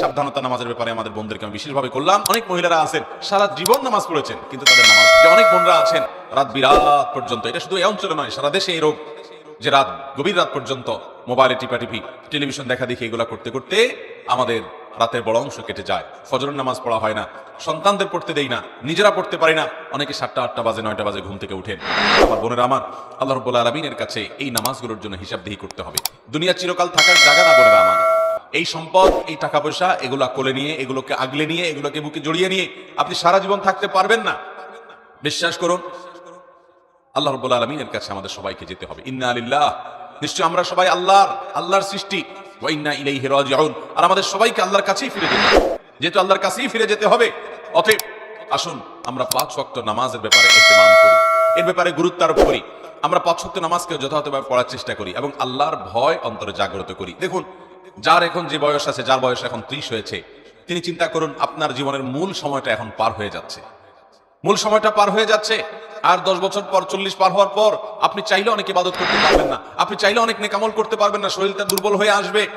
সাবধানতা নামাজের ব্যাপারে আমাদের বোনদেরকে আমি বিশেষভাবে করলাম। অনেক মহিলারা আছেন, সারা জীবন নামাজ পড়েছেন, কিন্তু তাদের নামাজ অনেক বোনরা আছেন, রাত বিরাত পর্যন্ত। এটা শুধু এই অঞ্চলে নয়, সারা দেশে এই রোগ যে রাত, গভীর রাত পর্যন্ত মোবাইলে টিপাটিপি টেলিভিশন দেখা দেখি এগুলা করতে করতে আমাদের রাতের বড় অংশ কেটে যায়। ফজরের নামাজ পড়া হয় না, সন্তানদের পড়তে দেই না, নিজেরা পড়তে পারি না। অনেকে সাতটা, আটটা বাজে, নয়টা বাজে ঘুম থেকে উঠেন আমার বোনের আমার, আল্লাহ রব্বুল আলমিনের কাছে এই নামাজগুলোর জন্য হিসাব হিসাবদিহি করতে হবে। দুনিয়া চিরকাল থাকার জায়গা না বোনেরা আমার। এই সম্পদ, এই টাকা পয়সা এগুলো কোলে নিয়ে, এগুলোকে আগলে নিয়ে, এগুলোকে বুকে জড়িয়ে নিয়ে আপনি সারা জীবন থাকতে পারবেন না। বিশ্বাস করুন, আল্লাহ রব্বুল আলমিনের কাছে আমাদের সবাইকে যেতে হবে। ইন্না আলিল্লাহ নিশ্চয় আমরা সবাই আল্লাহর আল্লাহর সৃষ্টি। আর আমাদের সবাইকে আল্লাহর কাছেই ফিরে যেতে হবে। যেহেতু আল্লাহর কাছেই ফিরে যেতে হবে, অতএব আসুন আমরা পাঁচ ওয়াক্ত নামাজের ব্যাপারে করি। এর ব্যাপারে গুরুত্ব আরোপ করি। আমরা পাঁচ ওয়াক্ত নামাজকে যথাযথভাবে পড়ার চেষ্টা করি এবং আল্লাহর ভয় অন্তরে জাগ্রত করি। দেখুন যার এখন যে বয়স আছে, যার বয়স এখন ত্রিশ হয়েছে, তিনি চিন্তা করুন, আপনার জীবনের মূল সময়টা এখন পার হয়ে যাচ্ছে। মূল সময়টা পার হয়ে যাচ্ছে, আর দশ বছর পর, চল্লিশ পার হওয়ার পর, আপনি চাইলে অনেক ইবাদত করতে পারবেন না। আপনি চাইলে অনেক নেকামল করতে পারবেন না, শরীরটা দুর্বল হয়ে আসবে,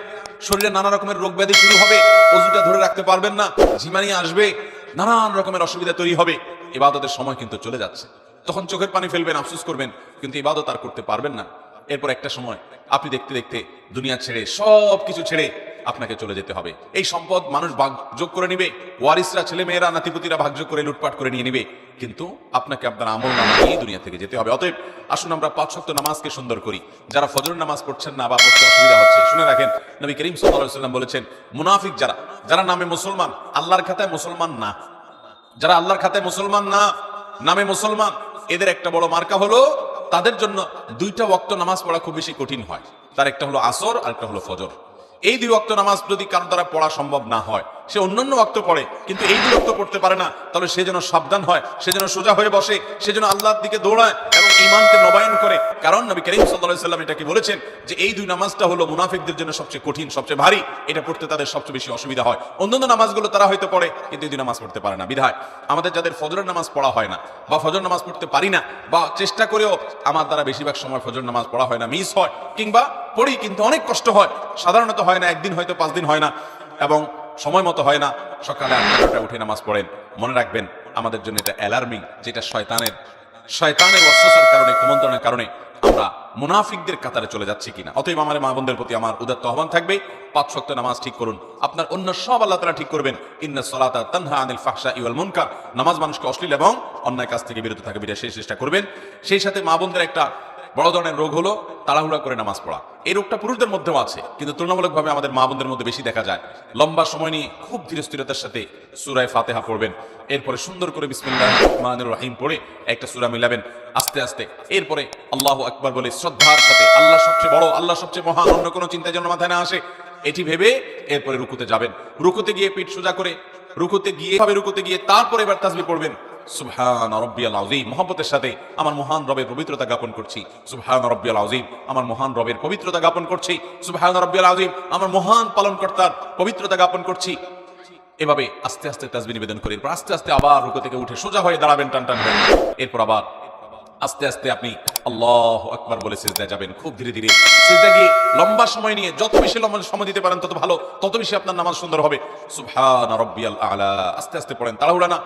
শরীরে নানা রকমের রোগ ব্যাধি শুরু হবে ওজুটা ধরে রাখতে পারবেন না, ঝিমানি আসবে, নানান রকমের অসুবিধা তৈরি হবে, ইবাদতের সময় কিন্তু চলে যাচ্ছে। তখন চোখের পানি ফেলবেন, আফসুস করবেন, কিন্তু ইবাদত আর করতে পারবেন না। এরপর একটা সময় আপনি দেখতে দেখতে দুনিয়া ছেড়ে সব কিছু ছেড়ে আপনাকে চলে যেতে হবে। এই সম্পদ মানুষ ভাগ যোগ করে নিবে, ওয়ারিসরা ছেলে মেয়েরা নাতিপুতিরা ভাগযোগ করে লুটপাট করে নিয়ে নিবে। কিন্তু আপনাকে আপনার আমল নামা নিয়ে দুনিয়া থেকে যেতে হবে। অতএব আসুন আমরা পাঁচ শক্ত নামাজকে সুন্দর করি। যারা ফজর নামাজ পড়ছেন না বা পড়তে অসুবিধা হচ্ছে, শুনে রাখেন, নবী করিম সাল্লাম বলেছেন, মুনাফিক যারা যারা নামে মুসলমান, আল্লাহর খাতায় মুসলমান না। যারা আল্লাহর খাতায় মুসলমান না, নামে মুসলমান, এদের একটা বড় মার্কা হলো তাদের জন্য দুইটা ওয়াক্ত নামাজ পড়া খুব বেশি কঠিন হয়। তার একটা হলো আসর আর একটা হলো ফজর। এই দুই ওয়াক্ত নামাজ যদি কারণ দ্বারা পড়া সম্ভব না হয় সে অন্যান্য ওয়াক্ত পড়ে, কিন্তু এই দুই ওয়াক্ত পড়তে পারে না। তাহলে সে যেন সাবধান হয়, সে যেন সোজা হয়ে বসে, সে যেন আল্লাহর দিকে দৌড়ায় এবং ইমানকে নবায়ন করে। কারণ নবী করিম সাল্লাল্লাহু সাল্লাম এটা কি বলেছেন? যে এই দুই নামাজটা হলো মুনাফিকদের জন্য সবচেয়ে কঠিন, সবচেয়ে ভারী। এটা পড়তে তাদের সবচেয়ে বেশি অসুবিধা হয়। অন্যান্য নামাজগুলো তারা হয়তো পড়ে, কিন্তু এই দুই নামাজ পড়তে পারে না। বিধায়, আমাদের যাদের ফজরের নামাজ পড়া হয় না, বা ফজর নামাজ পড়তে পারি না, বা চেষ্টা করেও আমার দ্বারা বেশিরভাগ সময় ফজর নামাজ পড়া হয় না, মিস হয়, কিংবা পড়ি, কিন্তু অনেক কষ্ট হয়। সাধারণত হয় না, একদিন হয়তো পাঁচ দিন হয় না। এবং সময় মতো হয় না। সকালে আটটা উঠে নামাজ পড়েন। মনে রাখবেন, আমাদের জন্য এটা অ্যালার্মিং যেটা শয়তানের শয়তানের অস্ত্রসার কারণে, কুমন্ত্রণের কারণে আমরা মুনাফিকদের কাতারে চলে যাচ্ছি কিনা। অতএব আমার মা বোনদের প্রতি আমার উদাত্ত আহ্বান থাকবে, পাঁচ শক্ত নামাজ ঠিক করুন। আপনার অন্য সব আল্লাহ তারা ঠিক করবেন। ইন্না সলাতা তানহা আনিল ফাহশা ইওয়াল মুনকার। নামাজ মানুষকে অশ্লীল এবং অন্যায় কাজ থেকে বিরত থাকে বিটা সেই চেষ্টা করবেন। সেই সাথে মা বোনদের একটা বড় ধরনের রোগ হলো তাড়াহুড়া করে নামাজ পড়া। এই রোগটা পুরুষদের মধ্যেও আছে, কিন্তু তুলনামূলকভাবে আমাদের মা বোনদের মধ্যে বেশি দেখা যায়। লম্বা সময় নিয়ে খুব ধীর স্থিরতার সাথে সুরায় ফাতেহা পড়বেন। এরপরে সুন্দর করে বিসমিল্লাহ রহমানির রহিম পড়ে একটা সুরা মিলাবেন আস্তে আস্তে। এরপরে আল্লাহ আকবার বলে শ্রদ্ধার সাথে, আল্লাহ সবচেয়ে বড়, আল্লাহ সবচেয়ে মহান, অন্য কোনো চিন্তা যেন মাথায় না আসে, এটি ভেবে এরপরে রুকুতে যাবেন। রুকুতে গিয়ে পিঠ সোজা করে, রুকুতে গিয়ে ভাবে রুকুতে গিয়ে তারপরে এবার তাসবি পড়বেন। এভাবে আস্তে আস্তে তাসবি নিবেদন করে। এরপর আস্তে আস্তে আবার রুকু থেকে উঠে সোজা হয়ে দাঁড়াবেন, টান টান এরপর আবার আস্তে আস্তে আপনি আল্লাহ আকবার বলে যাবেন। খুব ধীরে ধীরে সিজদা গিয়ে লম্বা সময় নিয়ে যত বেশি লম্বা সময় দিতে পারেন, তত ভালো, তত বেশি আপনার নামাজ সুন্দর হবে। সুবহান রব্বিয়াল আলা। আস্তে আস্তে পড়েন, তাড়াহুড়া না।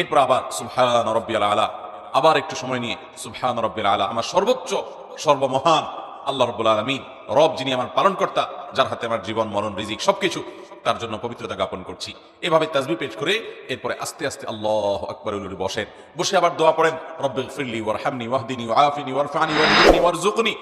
এরপর আবার, সুবহান রব্বিয়াল আলা। আবার একটু সময় নিয়ে, সুবহান রব্বিয়াল আলা। আমার সর্বোচ্চ, সর্বমহান আল্লাহ রব্বুল আলমিন, রব যিনি আমার পালনকর্তা, যার হাতে আমার জীবন, মরণ, রিজিক সবকিছু, তার জন্য পবিত্রতা জ্ঞাপন করছি। এভাবে তাজবি পেশ করে এরপরে আস্তে আস্তে আল্লাহ আকবর বসেন। বসে আবার দোয়া পড়েন রব্বিল ফিরলি ওয়ার হামনি ওয়াহদিনী ওয়াফিনি ওয়ারফানি ওয়ারজুকনি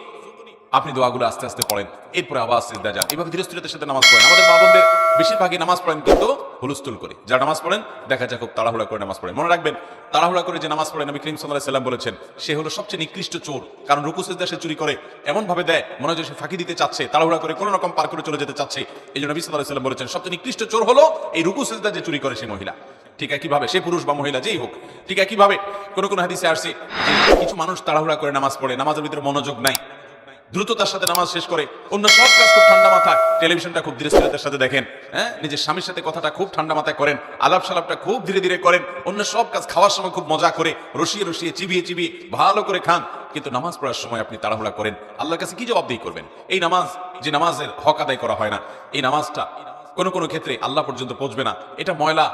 আপনি দোয়াগুলো আস্তে আস্তে পড়েন। এরপরে আবার সিজদা যান। এভাবে ধীরে স্থিরতার সাথে নামাজ পড়েন। আমাদের মা বোনদের বেশিরভাগই নামাজ পড়েন কিন্তু হুলস্থুল করে। যারা নামাজ পড়েন, দেখা যায় খুব তাড়াহুড়া করে নামাজ পড়েন। মনে রাখবেন, তাড়াহুড়া করে যে নামাজ পড়েন আমি করিম সাল্লাহ সাল্লাম বলেছেন, সে হলো সবচেয়ে নিকৃষ্ট চোর। কারণ রুকু, সিজদা সে চুরি করে এমন ভাবে দেয়, মনে হয় সে ফাঁকি দিতে চাচ্ছে, তাড়াহুড়া করে কোনো রকম পার করে চলে যেতে চাচ্ছে। এই জন্য নবী সাল্লাহ সাল্লাম বলেছেন, সবচেয়ে নিকৃষ্ট চোর হলো এই রুকু, সিজদা যে চুরি করে সে মহিলা। ঠিক একইভাবে, সে পুরুষ বা মহিলা, যেই হোক। ঠিক একইভাবে, কোনো কোনো হাদিসে আসছে কিছু মানুষ তাড়াহুড়া করে নামাজ পড়ে, নামাজের ভিতরে মনোযোগ নাই। দ্রুততার সাথে নামাজ শেষ করে অন্য সব কাজ খুব ঠান্ডা মাথায়। টেলিভিশনটা খুব ধীরে সাথে দেখেন। হ্যাঁ? নিজের স্বামীর সাথে কথাটা খুব ঠান্ডা মাথায় করেন, আলাপ সালাপটা খুব ধীরে ধীরে করেন, অন্য সব কাজ খাওয়ার সময় খুব মজা করে, রসিয়ে রসিয়ে, চিবিয়ে চিবিয়ে ভালো করে খান। কিন্তু নামাজ পড়ার সময় আপনি তাড়াহুড়া করেন। আল্লাহর কাছে কি জবাবদিহি করবেন? এই নামাজ, যে নামাজের হক আদায় করা হয় না, এই নামাজটা কোনো কোনো ক্ষেত্রে আল্লাহ পর্যন্ত পৌঁছবে না। এটা ময়লা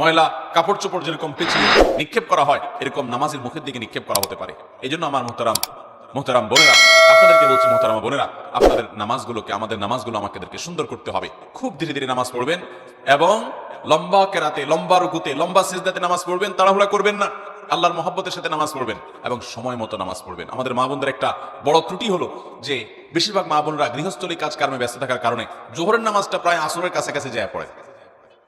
ময়লা, কাপড় চোপড় যেরকম পেঁচিয়ে নিক্ষেপ করা হয়, এরকম নামাজের মুখের দিকে নিক্ষেপ করা হতে পারে। এই জন্য আমার মোহতারাম মোহতারাম বোনেরা, আপনাদেরকে বলছি মোহতারামা বোনেরা, আপনাদের নামাজগুলোকে, আমাদের নামাজগুলো আমাদেরকে সুন্দর করতে হবে। খুব ধীরে ধীরে নামাজ পড়বেন এবং লম্বা কেরাতে, লম্বা রুকুতে, লম্বা সিজদাতে নামাজ পড়বেন, তাড়াহুড়া করবেন না। আল্লাহর মহব্বতের সাথে নামাজ পড়বেন এবং সময় মতো নামাজ পড়বেন। আমাদের মা বোনদের একটা বড় ত্রুটি হলো যে, বেশিরভাগ মা বোনরা গৃহস্থলী কাজ কর্মে ব্যস্ত থাকার কারণে জোহরের নামাজটা প্রায় আসরের কাছাকাছি যায় পড়ে।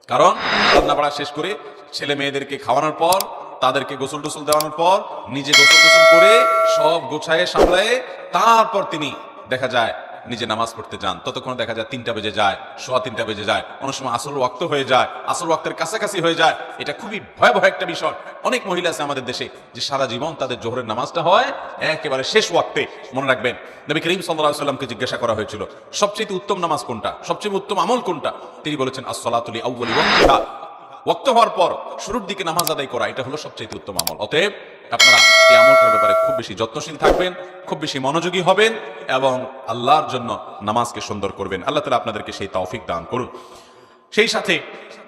কারণ রান্নাবাড়া শেষ করে ছেলে মেয়েদেরকে খাওয়ানোর পর তাদেরকে গোসল টোসল দেওয়ানোর পর নিজে গোসল টোসল করে সব গোছায় সামলায় তারপর তিনি দেখা যায় নিজে নামাজ পড়তে যান। ততক্ষণ দেখা যায় তিনটা বেজে যায়, সোয়া তিনটা বেজে যায়। অনেক সময় আসর ওয়াক্ত হয়ে যায় আসর ওয়াক্তের কাছাকাছি হয়ে যায়। এটা খুবই ভয়াবহ একটা বিষয়। অনেক মহিলা আছে আমাদের দেশে যে সারা জীবন তাদের জোহরের নামাজটা হয় একেবারে শেষ ওয়াক্তে। মনে রাখবেন, নবী করিম সাল্লাহ সাল্লামকে জিজ্ঞাসা করা হয়েছিল সবচেয়ে উত্তম নামাজ কোনটা? সবচেয়ে উত্তম আমল কোনটা? তিনি বলেছেন আসসালাতুলি আউ্বলি ওয়াক্ত হওয়ার পর শুরুর দিকে নামাজ আদায় করা, এটা হলো সবচেয়ে উত্তম আমল। অতএব আপনারা এই আমলটার ব্যাপারে খুব বেশি যত্নশীল থাকবেন, খুব বেশি মনোযোগী হবেন এবং আল্লাহর জন্য নামাজকে সুন্দর করবেন। আল্লাহ তালা আপনাদেরকে সেই তৌফিক দান করুন। সেই সাথে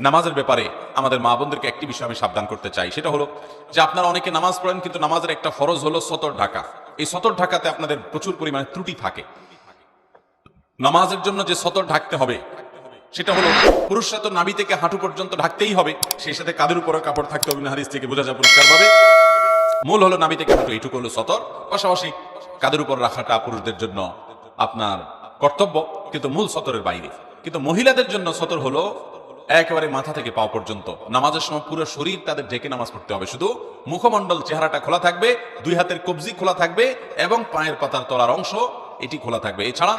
নামাজের ব্যাপারে আমাদের মা বোনদেরকে একটি বিষয় আমি সাবধান করতে চাই, সেটা হলো যে আপনারা অনেকে নামাজ পড়েন কিন্তু নামাজের একটা ফরজ হলো সতর ঢাকা। এই সতর ঢাকাতে আপনাদের প্রচুর পরিমাণে ত্রুটি থাকে। নামাজের জন্য যে সতর ঢাকতে হবে সেটা হলো, পুরুষরা তো নাভি থেকে হাঁটু পর্যন্ত ঢাকতেই হবে, সেই সাথে কাদের উপরে কাপড় থাকতে হবে হাদিস থেকে বোঝা যায় পরিষ্কারভাবে। মূল হলো নাভি থেকে হাঁটু, এইটুকু হলো সতর। পাশাপাশি কাদের উপর রাখাটা পুরুষদের জন্য আপনার কর্তব্য, কিন্তু মূল সতরের বাইরে। কিন্তু মহিলাদের জন্য সতর হলো একেবারে মাথা থেকে পাও পর্যন্ত। নামাজের সময় পুরো শরীর তাদের ঢেকে নামাজ পড়তে হবে। শুধু মুখমণ্ডল চেহারাটা খোলা থাকবে, দুই হাতের কবজি খোলা থাকবে এবং পায়ের পাতার তলার অংশ এটি খোলা থাকবে। এছাড়া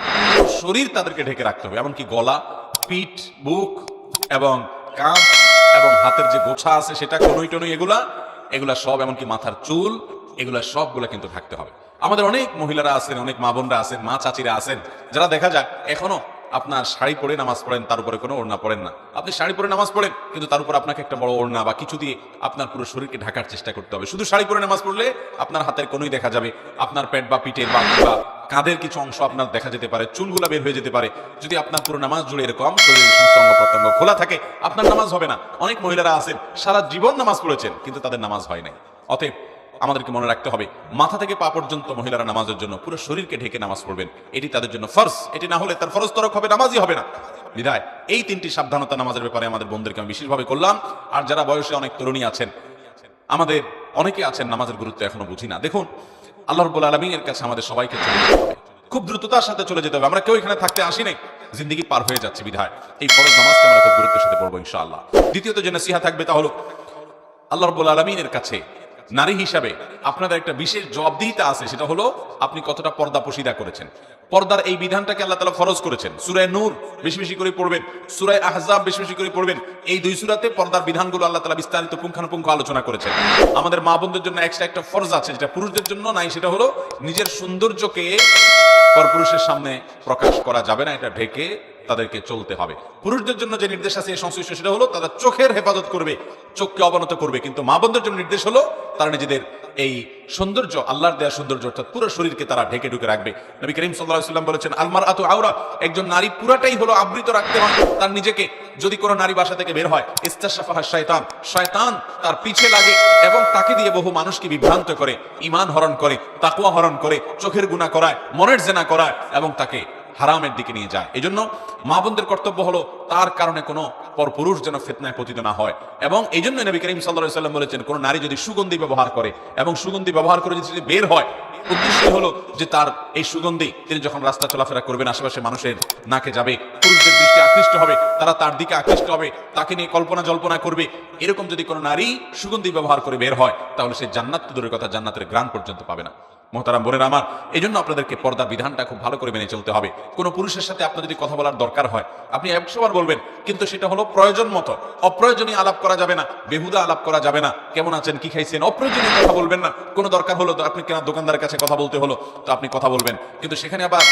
শরীর তাদেরকে ঢেকে রাখতে হবে, এমনকি গলা, পিঠ, বুক এবং কাঁধ এবং হাতের যে গোছা আছে সেটা কনুই টনুই এগুলা এগুলা সব, এমনকি মাথার চুল, এগুলা সবগুলা কিন্তু থাকতে হবে। আমাদের অনেক মহিলারা আছেন, অনেক মা বোনরা আছেন, মা চাচিরা আছেন, যারা দেখা যায় এখনও আপনার শাড়ি পরে নামাজ পড়েন, তার উপরে কোনো ওড়না পড়েন না। আপনি শাড়ি পরে নামাজ পড়েন, কিন্তু তার উপর আপনাকে একটা বড় ওড়না বা কিছু দিয়ে আপনার পুরো শরীরকে ঢাকার চেষ্টা করতে হবে। শুধু শাড়ি পরে নামাজ পড়লে আপনার হাতের কোনোই দেখা যাবে, আপনার পেট বা পিঠের বা কাঁধের কিছু অংশ আপনার দেখা যেতে পারে, চুলগুলা বের হয়ে যেতে পারে। যদি আপনার পুরো নামাজ জুড়ে এরকম, শরীরের সমস্ত অঙ্গ প্রত্যঙ্গ খোলা থাকে, আপনার নামাজ হবে না। অনেক মহিলারা আছেন, সারা জীবন নামাজ পড়েছেন, কিন্তু তাদের নামাজ হয় নাই। অতএব আমাদেরকে মনে রাখতে হবে, মাথা থেকে পা পর্যন্ত মহিলারা নামাজের জন্য পুরো শরীরকে ঢেকে নামাজ পড়বেন। এটি তাদের জন্য ফরজ। এটি না হলে তার ফরজ তরক হবে, নামাজই হবে না। বিধায়, এই তিনটি সাবধানতা নামাজের ব্যাপারে আমাদের বন্ধুদেরকে আমি বিশেষভাবে করলাম। আর যারা বয়সে অনেক তরুণী আছেন, আমাদের, অনেকে আছেন, নামাজের গুরুত্ব এখনও বুঝি না। দেখুন আল্লাহ রব্বুল আলমিনের কাছে আমাদের সবাইকে চলে যেতে হবে। খুব দ্রুততার সাথে চলে যেতে হবে। আমরা কেউ এখানে থাকতে আসি নাই। জিন্দিগি পার হয়ে যাচ্ছে বিধায়। এই ফরজ নামাজকে আমরা খুব গুরুত্বের সাথে পড়ব ইনশাআল্লাহ। দ্বিতীয়ত যে নসিহা থাকবে তা হলো, আল্লাহ রব্বুল আলমিনের কাছে নারী হিসাবে আপনাদের একটা বিশেষ জবাবদিহিতা আছে, সেটা হলো আপনি কতটা পর্দা পশিদা করেছেন। পর্দার এই বিধানটাকে আল্লাহ তালা ফরজ করেছেন। সুরায় নূর বেশি বেশি করে পড়বেন সুরায় আহজাব বেশি বেশি করে পড়বেন। এই দুই সুরাতে পর্দার বিধানগুলো আল্লাহ তালা বিস্তারিত পুঙ্খানুপুঙ্খ আলোচনা করেছেন। আমাদের মা বোনদের জন্য এক্সট্রা একটা ফরজ আছে যেটা পুরুষদের জন্য নাই, সেটা হলো নিজের সৌন্দর্যকে পরপুরুষের সামনে প্রকাশ করা যাবে না, এটা ঢেকে তাদেরকে চলতে হবে। পুরুষদের জন্য যে নির্দেশ আছে এই সংশ্লিষ্ট, সেটা হলো তারা চোখের হেফাজত করবে, চোখকে অবনত করবে। কিন্তু মা বোনদের জন্য নির্দেশ হলো তারা নিজেদের এই সৌন্দর্য, আল্লাহর দেয়া সৌন্দর্য, অর্থাৎ পুরো শরীরকে তারা ঢেকে ঢুকে রাখবে। নবী করিম সাল্লাহ সাল্লাম বলেছেন আলমার আতু আওরা একজন নারী পুরাটাই হলো আবৃত রাখতে হয়। তার নিজেকে যদি কোনো নারী বাসা থেকে বের হয়, ইস্তাশাফাহা শয়তান শয়তান তার পিছে লাগে এবং তাকে দিয়ে বহু মানুষকে বিভ্রান্ত করে ইমান হরণ করে তাকুয়া হরণ করে, চোখের গুণা করায়, মনের জেনা করায় এবং তাকে হারামের দিকে নিয়ে যায়। এই জন্য মা বোনদের কর্তব্য হলো তার কারণে কোনো পরপুরুষ যেন ফেতনায় পতিত না হয়। এবং এই জন্য নবী করিম সাল্লাহ সাল্লাম বলেছেন, কোনো নারী যদি সুগন্ধি ব্যবহার করে এবং সুগন্ধি ব্যবহার করে যদি বের হয় উদ্দেশ্য হলো যে তার এই সুগন্ধি তিনি যখন রাস্তা চলাফেরা করবেন, আশেপাশে মানুষের নাকে যাবে, পুরুষদের দৃষ্টি আকৃষ্ট হবে, তারা তার দিকে আকৃষ্ট হবে, তাকে নিয়ে কল্পনা জল্পনা করবে, এরকম যদি কোনো নারী সুগন্ধি ব্যবহার করে বের হয়, তাহলে সে জান্নাত দূরের কথা জান্নাতের গ্রাণ পর্যন্ত পাবে না। মোহতারাম বোনের আমার এই জন্য আপনাদেরকে পর্দা বিধানটা খুব ভালো করে মেনে চলতে হবে। কোনো পুরুষের সাথে আপনার যদি কথা বলার দরকার হয়, আপনি একশোবার বলবেন, কিন্তু সেটা হলো প্রয়োজন মতো। অপ্রয়োজনীয় আলাপ করা যাবে না, বেহুদা আলাপ করা যাবে না। কেমন আছেন, কি খাইছেন? অপ্রয়োজনীয় কথা বলবেন না। কোনো দরকার হলো তো আপনি কেনা দোকানদারের কাছে কথা বলতে হলো, তো আপনি কথা বলবেন। কিন্তু সেখানে আবার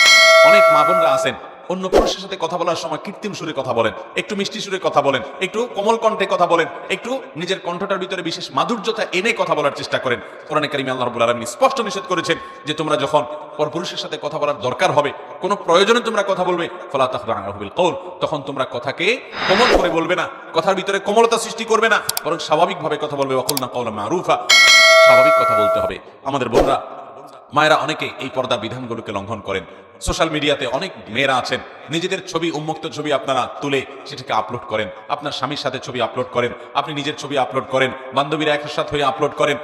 অনেক মা বোনরা আছেন। অন্য পুরুষের সাথে কথা বলার সময় কৃত্রিম সুরে কথা বলেন, একটু মিষ্টি সুরে কথা বলেন, একটু কোমল কণ্ঠে কথা বলেন, একটু নিজের কণ্ঠটার ভিতরে বিশেষ মাধুর্যতা এনে কথা বলার চেষ্টা করেন। কোরআনে কারিমে আল্লাহ রাব্বুল আলামিন স্পষ্ট নিষেধ করেছেন যে তোমরা যখন পর পুরুষের সাথে কথা বলার দরকার হবে, কোনো প্রয়োজনে তোমরা কথা বলবে, ফলা তাহবিল কৌল তখন তোমরা কথাকে কোমল করে বলবে না, কথার ভিতরে কোমলতা সৃষ্টি করবে না, বরং স্বাভাবিকভাবে কথা বলবে অকুল না কৌলা মারুফা, স্বাভাবিক কথা বলতে হবে। আমাদের বোনরা মায়েরা অনেকে এই পর্দার বিধানগুলোকে লঙ্ঘন করেন। সোশ্যাল মিডিয়াতে অনেক মেয়েরা আছেন, নিজেদের ছবি, উন্মুক্ত ছবি আপনারা তুলে সেটাকে আপলোড করেন। আপনার স্বামীর সাথে ছবি আপলোড করেন, আপনি নিজের ছবি আপলোড করেন, বান্ধবীরা একসাথে হয়ে আপলোড করেন।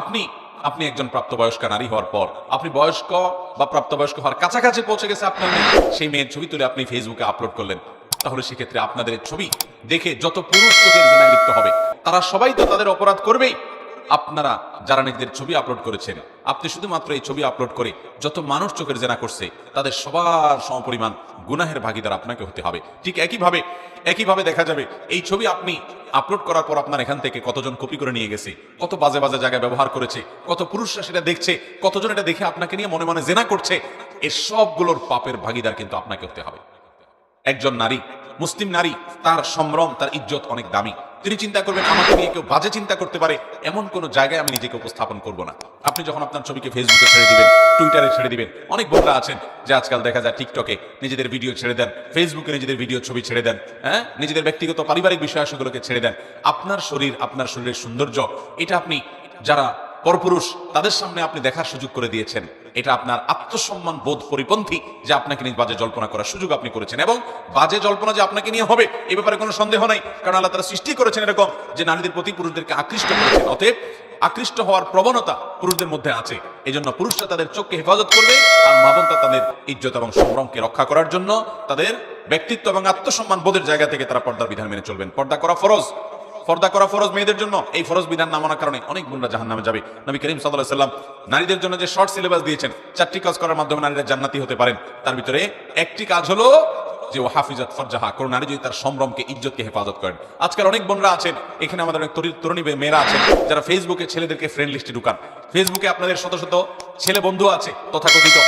আপনি আপনি একজন প্রাপ্তবয়স্ক নারী হওয়ার পর, আপনি বয়স্ক বা প্রাপ্তবয়স্ক হওয়ার কাছাকাছি পৌঁছে গেছে আপনার সেই মেয়ের ছবি তুলে আপনি ফেসবুকে আপলোড করলেন। তাহলে সেক্ষেত্রে আপনাদের ছবি দেখে যত পুরুষ চোখের জেনায় লিপ্ত হবে, তারা সবাই তো তাদের অপরাধ করবেই। আপনারা যারা নিজেদের ছবি আপলোড করেছেন, আপনি শুধুমাত্র এই ছবি আপলোড করে যত মানুষ চোখের জেনা করছে, তাদের সবার সমপরিমাণ গুনাহের ভাগিদার আপনাকে হতে হবে। ঠিক একইভাবে একইভাবে দেখা যাবে, এই ছবি আপনি আপলোড করার পর আপনার এখান থেকে কতজন কপি করে নিয়ে গেছে, কত বাজে বাজে জায়গায় ব্যবহার করেছে, কত পুরুষরা সেটা দেখছে, কতজন এটা দেখে আপনাকে নিয়ে মনে মনে জেনা করছে এর সবগুলোর পাপের ভাগিদার কিন্তু আপনাকে হতে হবে। একজন নারী মুসলিম নারী, তার সম্ভ্রম, তার ইজ্জত অনেক দামি। তিনি চিন্তা করবেন, আমাকে নিয়ে কেউ বাজে চিন্তা করতে পারে, এমন কোন জায়গায় আমি নিজেকে উপস্থাপন করব না। আপনি যখন আপনার ছবিকে ফেসবুকে ছেড়ে দিবেন, টুইটারে ছেড়ে দিবেন, অনেক বোনরা আছেন যে আজকাল দেখা যায় টিকটকে নিজেদের ভিডিও ছেড়ে দেন, ফেসবুকে নিজেদের ভিডিও ছবি ছেড়ে দেন হ্যাঁ? নিজেদের ব্যক্তিগত পারিবারিক বিষয়াশগুলোকে ছেড়ে দেন। আপনার শরীর, আপনার শরীরের সৌন্দর্য, এটা আপনি, যারা পরপুরুষ, তাদের সামনে আপনি দেখার সুযোগ করে দিয়েছেন। এটা আপনার আত্মসম্মান বোধ পরিপন্থী যে আপনাকে নিয়ে বাজে জল্পনা করার সুযোগ আপনি করেছেন। এবং বাজে জল্পনা যে আপনাকে নিয়ে হবে, এ ব্যাপারে কোনো সন্দেহ নাই। কারণ আল্লাহ তারা সৃষ্টি করেছেন এরকম যে নারীদের প্রতি পুরুষদেরকে আকৃষ্ট করেছেন। অতএব আকৃষ্ট হওয়ার প্রবণতা পুরুষদের মধ্যে আছে। এই জন্য পুরুষরা তাদের চোখকে হেফাজত করবে, আর মাবনতা তাদের ইজ্জত এবং সম্ভ্রমকে রক্ষা করার জন্য তাদের ব্যক্তিত্ব এবং আত্মসম্মান বোধের জায়গা থেকে তারা পর্দার বিধান মেনে চলবেন। পর্দা করা ফরজ। পর্দা করা ফরজ মেয়েদের জন্য, এই ফরজ বিধান না মানার কারণে অনেক বোনরা জাহান নামে যাবে। নবী করিম সাল্লাহ সাল্লাম নারীদের জন্য যে শর্ট সিলেবাস দিয়েছেন, চারটি কাজ করার মাধ্যমে নারীরা জান্নাতি হতে পারেন। তার ভিতরে একটি কাজ হলো যে ও হাফিজত ফরজাহা কোন নারী যদি তার সম্ভ্রমকে, ইজ্জতকে হেফাজত করেন। আজকাল অনেক বোনরা আছেন, এখানে আমাদের অনেক তরুণ- তরুণী মেয়েরা আছেন, যারা ফেসবুকে ছেলেদেরকে ফ্রেন্ড লিস্টে ঢুকান। ফেসবুকে আপনাদের শত শত ছেলে বন্ধু আছে, তথাকথিত।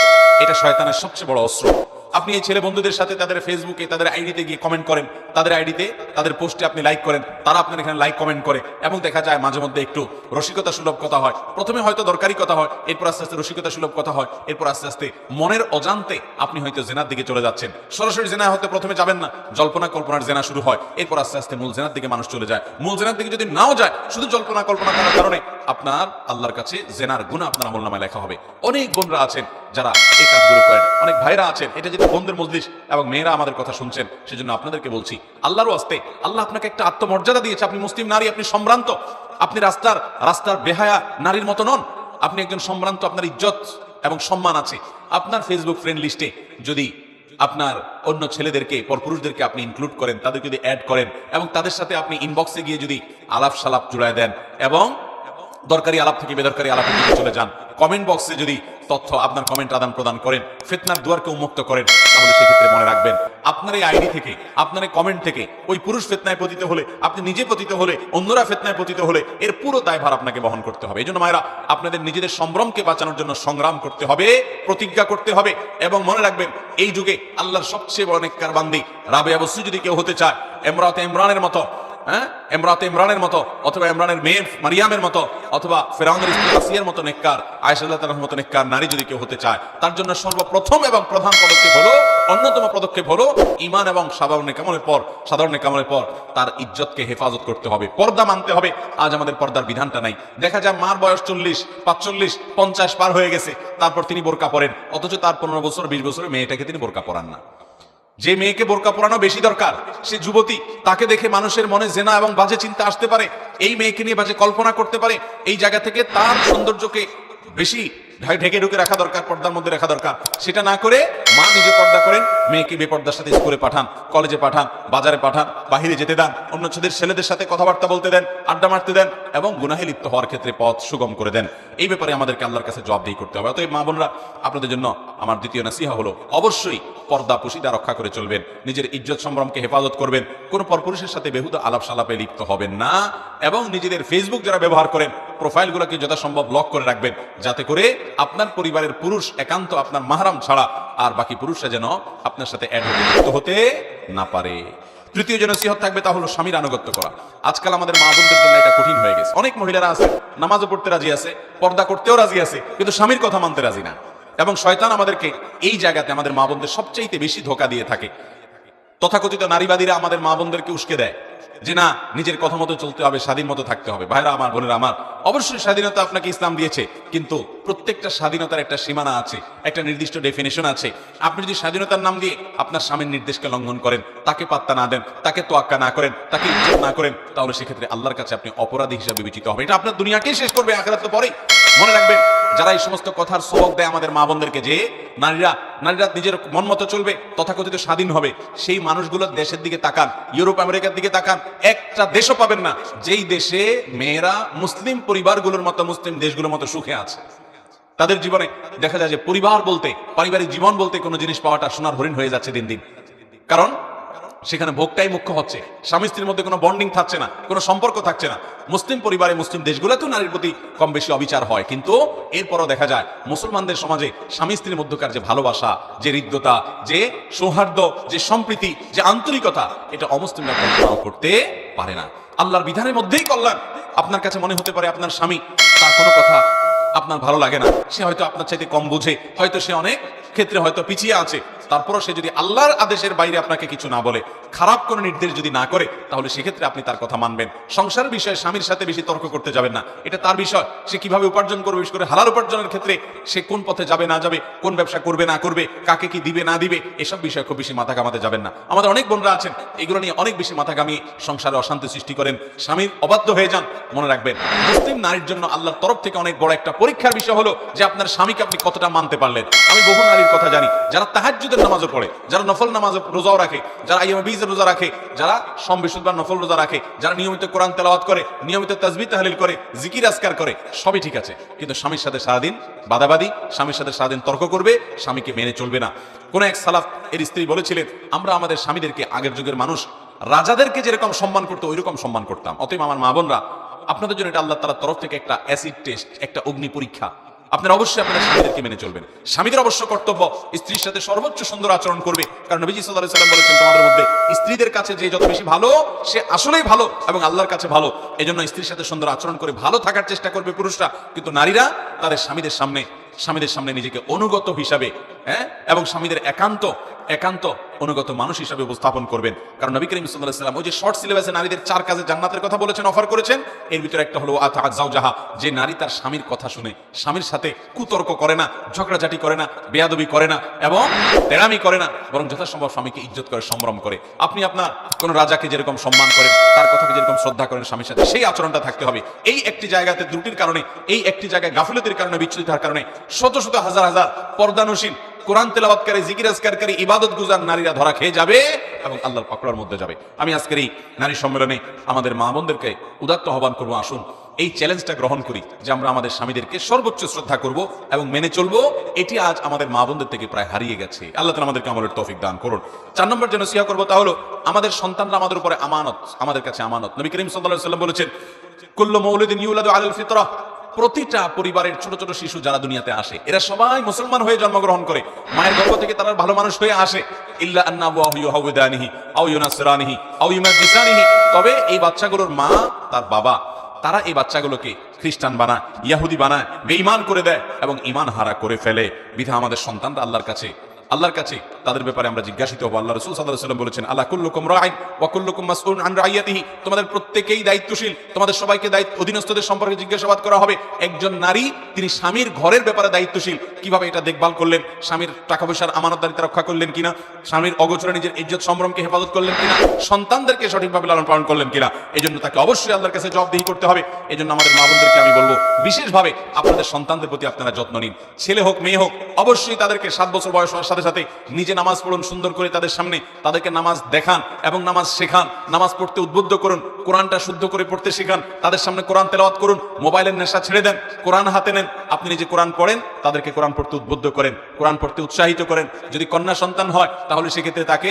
এটা শয়তানের সবচেয়ে বড় অস্ত্র। আপনি এই ছেলে বন্ধুদের সাথে তাদের ফেসবুকে তাদের আইডিতে গিয়ে কমেন্ট করেন, তাদের আইডিতে তাদের পোস্টে আপনি লাইক করেন, তারা আপনার এখানে লাইক কমেন্ট করে। এবং দেখা যায় মাঝে মধ্যে একটু রসিকতা সুলভ কথা হয়। প্রথমে হয়তো দরকারি কথা হয়, এরপর আস্তে আস্তে রসিকতা সুলভ কথা হয়, এরপর আস্তে আস্তে মনের অজান্তে আপনি হয়তো জেনার দিকে চলে যাচ্ছেন। সরাসরি জেনা হয়তো প্রথমে যাবেন না, জল্পনা কল্পনার জেনা শুরু হয়, এরপর আস্তে আস্তে মূল জেনার দিকে মানুষ চলে যায়। মূল জেনার দিকে যদি নাও যায়, শুধু জল্পনা কল্পনা করার কারণে আপনার আল্লাহর কাছে জেনার গুণা আপনার আমল নামায় লেখা হবে। অনেক বোনরা আছেন যারা এই কাজগুলো করেন, অনেক ভাইরা আছেন। এটা যদি বন্ধের মজলিস এবং মেয়েরা আমাদের কথা শুনছেন, সেজন্য আপনাদেরকে বলছি আল্লাহরও আস্তে আল্লাহ আপনাকে একটা আত্মমর্যাদা দিয়েছে। আপনি মুসলিম নারী, আপনি সম্ভ্রান্ত। আপনি রাস্তার রাস্তার বেহায়া নারীর মতো নন। আপনি একজন সম্ভ্রান্ত, আপনার ইজ্জত এবং সম্মান আছে। আপনার ফেসবুক ফ্রেন্ড লিস্টে যদি আপনার অন্য ছেলেদেরকে, পরপুরুষদেরকে আপনি ইনক্লুড করেন তাদের যদি অ্যাড করেন এবং তাদের সাথে আপনি ইনবক্সে গিয়ে যদি আলাপ সালাপ জুড়ায় দেন এবং দরকারি আলাপ থেকে বেদরকারি আলাপের দিকে চলে যান। কমেন্ট বক্সে যদি তথ্য আপনার কমেন্ট আদান প্রদান করেন, ফিতনার দুয়ারকে উন্মুক্ত করেন, তাহলে সেক্ষেত্রে মনে রাখবেন, আপনার এই আইডি থেকে, আপনার এই কমেন্ট থেকে ওই পুরুষ ফেতনায় পতিত হলে, আপনি নিজে পতিত হলে, অন্যরা ফেতনায় পতিত হলে, এর পুরো দায়ভার আপনাকে বহন করতে হবে। এই জন্য মায়েরা, আপনাদের নিজেদের সম্ভ্রমকে বাঁচানোর জন্য সংগ্রাম করতে হবে, প্রতিজ্ঞা করতে হবে, এবং মনে রাখবেন, এই যুগে আল্লাহর সবচেয়ে বড় নেককার বান্দি রাবে অবশ্যই যদি কেউ হতে চায়, এমরাতে ইমরানের মতো হ্যাঁ? এমরাতে ইমরানের মতো, অথবা ইমরানের মারিয়ামের মতো, অথবা ফেরাউনের মতো নেককার তালার মতো নেককার নারী যদি কেউ হতে চায়, তার জন্য সর্বপ্রথম এবং প্রধান পদক্ষেপ হলো, অন্যতম পদক্ষেপ হলো ইমান এবং সাধারণ পর সাধারণ পর, তার ইজ্জতকে হেফাজত করতে হবে, পর্দা মানতে হবে। আজ আমাদের পর্দার বিধানটা নাই। দেখা যায় মার বয়স চল্লিশ, পাঁচচল্লিশ, পঞ্চাশ পার হয়ে গেছে, তারপর তিনি বোরকা পরেন, অথচ তার পনেরো বছর, বিশ বছরের মেয়েটাকে তিনি বোরকা পরান না। যে মেয়েকে বোরকা পরানো বেশি দরকার, সে যুবতী, তাকে দেখে মানুষের মনে জেনা এবং বাজে চিন্তা আসতে পারে। এই মেয়েকে নিয়ে বাজে কল্পনা করতে পারে। এই জায়গা থেকে তার সৌন্দর্যকে বেশি ঢেকে ঢুকে রাখা দরকার, পর্দার মধ্যে রাখা দরকার। সেটা না করে মা নিজে পর্দা করেন, মেয়েকে বেপর্দার সাথে স্কুলে পাঠান, কলেজে পাঠান, বাজারে পাঠান, বাহিরে যেতে দেন, অন্য ছেলেদের ছেলেদের সাথে কথাবার্তা বলতে দেন, আড্ডা মারতে দেন এবং গুনাহে লিপ্ত হওয়ার ক্ষেত্রে পথ সুগম করে দেন। এই ব্যাপারে আমাদেরকে আল্লাহর কাছে জবাবদিহি করতে হবে। অতএব মা বোনরা, আপনাদের জন্য আমার দ্বিতীয় নাসিহা হলো, অবশ্যই পর্দা পুশিদা রক্ষা করে চলবেন, নিজের ইজ্জত সম্ভ্রমকে হেফাজত করবেন, কোন পরপুরুষের সাথে বেহুদা আলাপ সালাপে লিপ্ত হবেন না এবং নিজেদের ফেসবুক যারা ব্যবহার করেন প্রোফাইলগুলোকে যথাসম্ভব লক করে রাখবেন, যাতে করে আপনার পরিবারের পুরুষ একান্ত আপনার মাহারাম ছাড়া আর বাকি পুরুষরা যেন আপনার সাথে হতে না পারে। তৃতীয় যে নসিহত থাকবে তা হলো স্বামীর আনুগত্য করা। আজকাল আমাদের মা বোনদের জন্য এটা কঠিন হয়ে গেছে। অনেক মহিলারা আছে, নামাজও পড়তে রাজি আছে, পর্দা করতেও রাজি আছে, কিন্তু স্বামীর কথা মানতে রাজি না। এবং শয়তান আমাদেরকে এই জায়গাতে আমাদের মা বোনদের সবচাইতে বেশি ধোকা দিয়ে থাকে। তথাকথিত নারীবাদীরা আমাদের মা বোনদেরকে উস্কে দেয় যে না, নিজের কথা মতো চলতে হবে, স্বাধীন মতো থাকতে হবে। ভাইরা, আমার বোনেরা, আমার, অবশ্যই স্বাধীনতা আপনাকে ইসলাম দিয়েছে, কিন্তু প্রত্যেকটা স্বাধীনতার একটা সীমানা আছে, একটা নির্দিষ্ট ডেফিনেশন আছে। আপনি যদি স্বাধীনতার নাম দিয়ে আপনার স্বামীর নির্দেশকে লঙ্ঘন করেন, তাকে পাত্তা না দেন, তাকে তোয়াক্কা না করেন, তাকে না করেন, তাহলে সেক্ষেত্রে আল্লাহর কাছে আপনি অপরাধী হিসাবে বিবেচিত হবে এটা আপনার দুনিয়াকেই শেষ করবে, আখেরাত তো পরেই। মনে রাখবেন, যারা এই সমস্ত কথার সবক দেয় আমাদের মা বোনদেরকে যে নারীরা নারীরা নিজের মন মতো চলবে, তথাকথিত স্বাধীন হবে, সেই মানুষগুলো দেশের দিকে তাকান, ইউরোপ, আমেরিকার দিকে তাকান, একটা দেশও পাবেন না। যেই দেশে মেয়েরা মুসলিম পরিবারগুলোর মতো, মুসলিম দেশগুলোর মতো সুখে আছে। তাদের জীবনে দেখা যায় যে পরিবার বলতে, পারিবারিক জীবন বলতে কোনো জিনিস পাওয়াটা সোনার হরিণ হয়ে যাচ্ছে দিন দিন। কারণ সেখানে ভোগটাই মুখ্য হচ্ছে। স্বামী স্ত্রীর মধ্যে কোনো বন্ডিং থাকছে না, কোনো সম্পর্ক থাকছে না। মুসলিম পরিবারে মুসলিম দেশগুলোতেও নারীর প্রতি কম বেশি অবিচার হয়। কিন্তু এরপরও দেখা যায়, মুসলমানদের সমাজে স্বামী স্ত্রীর মধ্যকার যে ভালোবাসা, যে হৃদ্যতা, যে সৌহার্দ্য, যে সম্প্রীতি, যে আন্তরিকতা, এটা অমুসলিমরা করতে পারে না। আল্লাহর বিধানের মধ্যেই কল্যাণ। আপনার কাছে মনে হতে পারে আপনার স্বামী তার কোনো কথা আপনার ভালো লাগে না। সে হয়তো আপনার চাইতে কম বুঝে, হয়তো সে অনেক ক্ষেত্রে হয়তো পিছিয়ে আছে। তারপরও সে যদি আল্লাহর আদেশের বাইরে আপনাকে কিছু না বলে, খারাপ কোনো নির্দেশ যদি না করে, তাহলে সেক্ষেত্রে আপনি তার কথা মানবেন। সংসার বিষয়ে স্বামীর সাথে বেশি তর্ক করতে যাবেন না। এটা তার বিষয়। সে কীভাবে উপার্জন করবে, বিশেষ করে হালাল উপার্জনের ক্ষেত্রে সে কোন পথে যাবে, না যাবে, কোন ব্যবসা করবে, না করবে, কাকে কি দিবে, না দিবে, এসব বিষয়ে খুব বেশি মাথা কামাতে যাবেন না। আমাদের অনেক বোনরা আছেন, এগুলো নিয়ে অনেক বেশি মাথা কামিয়ে সংসারে অশান্তি সৃষ্টি করেন। স্বামীর অবাধ্য হয়ে যান, মনে রাখবেন। মুসলিম নারীর জন্য আল্লাহর তরফ থেকে অনেক বড় একটা পরীক্ষার বিষয় হলো যে আপনার স্বামীকে আপনি কতটা মানতে পারলেন। আমি বহু নারীর কথা জানি, যারা তাহাজ্জুদের নামাজও পড়ে, যারা নফল নামাজ রোজাও রাখে, যারা আইয়ামে বীজের রোজা রাখে, যারা সম বিশুদ্ধবার নফল রোজা রাখে, যারা নিয়মিত কোরআন তেলাওয়াত করে, নিয়মিত তাজবি তাহলিল করে, জিকির আজকার করে, সবই ঠিক আছে। কিন্তু স্বামীর সাথে সারাদিন বাদাবাদি, স্বামীর সাথে সারাদিন তর্ক করবে, স্বামীকে মেনে চলবে না। কোন এক সালাফ এর স্ত্রী বলেছিলেন, আমরা আমাদের স্বামীদেরকে আগের যুগের মানুষ, রাজাদেরকে যেরকম সম্মান করতো ওই রকম সম্মান করতাম। অতএব আমার মা বোনরা, আপনাদের জন্য এটা আল্লাহ তালার তরফ থেকে একটা অ্যাসিড টেস্ট, একটা অগ্নি পরীক্ষা। আপনারা অবশ্যই আপনার স্বামীদেরকে মেনে চলবেন। স্বামীদের অবশ্য কর্তব্য, স্ত্রীর সাথে সর্বোচ্চ সুন্দর আচরণ করবে। কারণ নবীজি সাল্লাহ সাল্লাম বলেছেন, তোমাদের মধ্যে স্ত্রীদের কাছে যে যত বেশি ভালো, সে আসলেই ভালো এবং আল্লাহর কাছে ভালো। এই জন্য স্ত্রীর সাথে সুন্দর আচরণ করে ভালো থাকার চেষ্টা করবে পুরুষরা। কিন্তু নারীরা তাদের স্বামীদের সামনে স্বামীদের সামনে নিজেকে অনুগত হিসাবে হ্যাঁ? এবং স্বামীদের একান্ত একান্ত অনুগত মানুষ হিসাবে উপস্থাপন করবেন। কারণ নবী করিম সাল্লাম ওই যে শর্ট সিলেবাসে নারীদের চার কাজে জান্নাতের কথা বলেছেন অফার করেছেন, এর ভিতরে একটা হলো আতাজাও জাহা যে নারী তার স্বামীর কথা শুনে, স্বামীর সাথে কুতর্ক করে না, ঝগড়াঝাটি করে না, বেয়াদবি করে না এবং তেরামি করে না, বরং যথাসম্ভব স্বামীকে ইজ্জত করে, সম্ভ্রম করে। আপনি আপনার কোন রাজাকে যেরকম সম্মান করেন, তার কথাকে যেরকম শ্রদ্ধা করেন স্বামীর সাথে, সেই আচরণটা থাকতে হবে। এই একটি জায়গাতে ত্রুটির কারণে, এই একটি জায়গায় গাফিলতির কারণে বিচ্ছুত কারণে শত শত হাজার হাজার পর্দানুসীন কোরআন তেলাওয়াতকারী জিকির আজকারকারী ইবাদত গুজার নারীরা ধরা খেয়ে যাবে এবং আল্লাহর পাকড়ার মধ্যে যাবে। আমি আজকের এই নারী সম্মেলনে আমাদের মা বোনদেরকে উদাত্ত আহ্বান করব, আসুন এই চ্যালেঞ্জটা গ্রহণ করি যে আমরা আমাদের স্বামীদেরকে সর্বোচ্চ শ্রদ্ধা করব এবং মেনে চলবো। এটি আজ আমাদের মা বোনদের থেকে প্রায় হারিয়ে গেছে। আল্লাহ তালা আমাদেরকে আমাদের তৌফিক দান করুন। চার নম্বর যেন সিয়া করব তা হলো, আমাদের সন্তানরা আমাদের উপরে আমানত, আমাদের কাছে আমানত। নবী করিম সাল্লাহ সাল্লাম বলেছেন, কুল্লু মৌলুদ্দিন ইউলাদু আলাল ফিতরা। প্রতিটা পরিবারের ছোট ছোট শিশু যারা দুনিয়াতে আসে, এরা সবাই মুসলমান হয়ে জন্মগ্রহণ করে। মায়ের গর্ভ থেকে তারা ভালো মানুষ হয়ে আসে। তবে এই বাচ্চাগুলোর মা, তার বাবা, তারা এই বাচ্চাগুলোকে খ্রিস্টান বানায়, ইয়াহুদি বানায়, বেঈমান করে দেয় এবং ইমান হারা করে ফেলে। বিধা আমাদের সন্তানরা আল্লাহর কাছে আল্লাহর কাছে তাদের ব্যাপারে আমরা জিজ্ঞাসিত হব। আল্লাহ রসুল সাল্লাহ সাল্লাম বলেছেন আল্লাহ কুল্লুকুম রাইন ওয়া কুল্লুকুম মাসউন আন রাইয়াতিহি? তোমাদের প্রত্যেকেই দায়িত্বশীল। তোমাদের সবাইকে দায়িত্ব, অধীনস্থদের সম্পর্কে জিজ্ঞাসাবাদ করা হবে। একজন নারী, তিনি স্বামীর ঘরের ব্যাপারে দায়িত্বশীল। কীভাবে এটা দেখভাল করলেন? স্বামীর টাকা পয়সার আমানতদারিতা রক্ষা করলেন কিনা? স্বামীর অগোচরে নিজের ইজ্জত সম্ভ্রমকে হেফাজত করলেন কিনা? সন্তানদেরকে সঠিকভাবে লালন পালন করলেন কিনা? এই জন্য তাকে অবশ্যই আল্লাহর কাছে জবাবদিহি করতে হবে। এই জন্য আমাদের মা বোনদেরকে আমি বলব, বিশেষভাবে আপনাদের সন্তানদের প্রতি আপনারা যত্ন নিন। ছেলে হোক, মেয়ে হোক, অবশ্যই তাদেরকে সাত বছর বয়স হওয়ার সাথে সাথে নিজে নামাজ পড়ুন, সুন্দর করে তাদের সামনে তাদেরকে নামাজ দেখান এবং নামাজ শেখান। নামাজ পড়তে উদ্বুদ্ধ করুন, কোরআনটা শুদ্ধ করে পড়তে শেখান, তাদের সামনে কোরআন তেলাওয়াত করুন, মোবাইলের নেশা ছেড়ে দেন, কোরআন হাতে নেন। আপনি নিজে কোরআন পড়েন, তাদেরকে কোরআন পড়তে উদ্বুদ্ধ করেন, কোরআন পড়তে উৎসাহিত করেন। যদি কন্যা সন্তান হয়, তাহলে সেক্ষেত্রে তাকে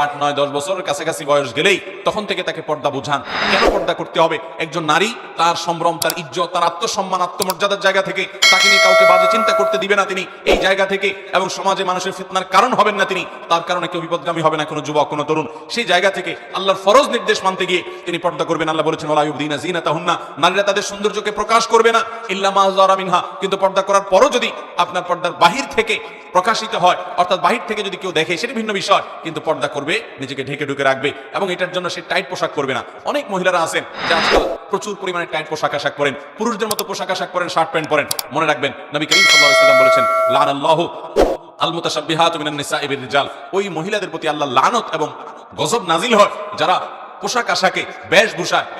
আট, নয়, দশ বছরের কাছাকাছি বয়স গেলেই তখন থেকে তাকে পর্দা বুঝান। কেন পর্দা করতে হবে? একজন নারী, তার সম্ভ্রম, তার ইজ্জত, তার আত্মসম্মান, আত্মমর্যাদার জায়গা থেকে তাকে নিয়ে কাউকে বাজে চিন্তা করতে দিবে না তিনি। এই জায়গা থেকে এবং সমাজে মানুষের ফিতনার কারণ হবেন না তিনি। তার কারণে কেউ বিপদগামী হবে না, কোনো যুবক, কোনো তরুণ। সেই জায়গা থেকে আল্লাহর ফরজ নির্দেশ মানতে গিয়ে তিনি পর্দা করবেন। আল্লাহ বলেছেন ওলাইউদ্দিন জিনা তাহুন্না নারীরা তাদের সৌন্দর্যকে প্রকাশ করবে না। ইল্লা মাহজারা মিনহা। কিন্তু পর্দা করার পরও যদি আপনার পর্দার বাহির থেকে প্রকাশিত হয়, অর্থাৎ বাহির থেকে যদি কেউ দেখে, সেটা ভিন্ন বিষয়। কিন্তু পর্দা করবে, নিজেকে ঢেকে ঢুকে রাখবে এবং এটার জন্য সে টাইট পোশাক পরবে না। অনেক মহিলারা আছেন যে আজকাল প্রচুর পরিমাণে টাইট পোশাক আশাক পরেন, পুরুষদের মতো পোশাক আশাক পরেন, শার্ট প্যান্ট পরেন। মনে রাখবেন, নবী করিম সাল্লাম বলেছেন, লানাল্লাহু ওই মহিলাদের প্রতি আল্লাহ লানত এবং গজব নাজিল হয়, যারা পোশাক আশাকে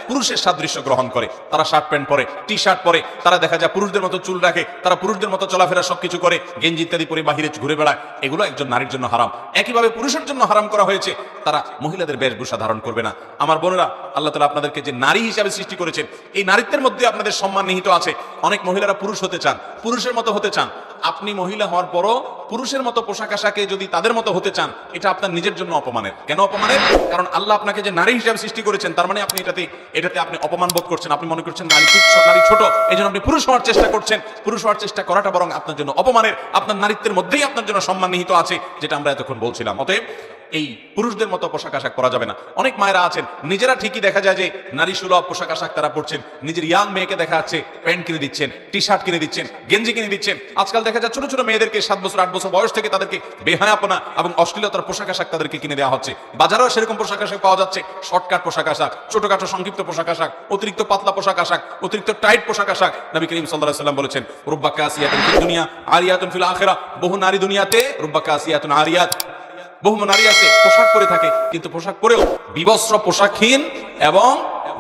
পুরুষের সাদৃশ্য গ্রহণ করে। তারা শার্ট প্যান্ট পরে টি শার্ট পরে, তারা দেখা যায় পুরুষদের মতো চুল রাখে, তারা পুরুষদের মতো চলাফেরা সবকিছু করে, গেঞ্জি ইত্যাদি পরে বাহিরে ঘুরে বেড়ায়। এগুলো একজন নারীর জন্য হারাম। একইভাবে পুরুষের জন্য হারাম করা হয়েছে, তারা মহিলাদের বেশভূষা ধারণ করবে না। আমার বোনেরা, আল্লাহ তালা আপনাদেরকে যে নারী হিসাবে সৃষ্টি করেছেন, এই নারীত্বের মধ্যে আপনাদের সম্মান নিহিত আছে। অনেক মহিলারা পুরুষ হতে চান, পুরুষের মতো হতে চান। আপনি মহিলা হওয়ার পরও পুরুষের মতো পোশাক আশাকে যদি তাদের মতো হতে চান, এটা আপনার নিজের জন্য অপমানের। কেন অপমানের? কারণ আল্লাহ আপনাকে যে নারী হিসাবে সৃষ্টি করেছেন, তার মানে আপনি এটাতে এটাতে আপনি অপমান বোধ করছেন। আপনি মনে করছেন নারী তুচ্ছ, নারী ছোট এই জন্য আপনি পুরুষ হওয়ার চেষ্টা করছেন। পুরুষ হওয়ার চেষ্টা করাটা বরং আপনার জন্য অপমানের, আপনার নারীত্বের মধ্যেই আপনার জন্য সম্মান নিহিত আছে, যেটা আমরা এতক্ষণ বলছিলাম। অতএব এই পুরুষদের মতো পোশাক আশাক পরা যাবে না। অনেক মায়েরা আছেন, নিজেরা ঠিকই দেখা যায় যে নারী সুলভ পোশাক আশাক তারা পড়ছেন নিজের ইয়াং মেয়েকে দেখা যাচ্ছে প্যান্ট কিনে দিচ্ছেন টি শার্ট কিনে দিচ্ছেন, গেঞ্জি কিনে দিচ্ছেন। আজকাল দেখা যায় ছোট ছোট মেয়েদেরকে সাত বছর, আট বছর বয়স থেকে তাদেরকে বেহায়াপনা এবং অশ্লীলতার পোশাক আশাক তাদেরকে কিনে দেওয়া হচ্ছে। বাজারেও সেরকম পোশাক আশাক পাওয়া যাচ্ছে শর্টকাট পোশাক আশাক, ছোটখাটো সংক্ষিপ্ত পোশাক আশাক, অতিরিক্ত পাতলা পোশাক আশাক, অতিরিক্ত টাইট পোশাক আশাক। নবী করিম সাল্লাল্লাহু সাল্লাম বলেছেন, রুব্বাকা আসিয়াতুন ফিল দুনিয়া, আরিয়াতুন ফিল আখিরা। বহু নারী দুনিয়াতে রুব্বাকা আসিয়াতুন আরিয়াত। বহু নারী আছে পোশাক পরে থাকে কিন্তু পোশাক পরেও বিবস্ত্র পোশাকহীন এবং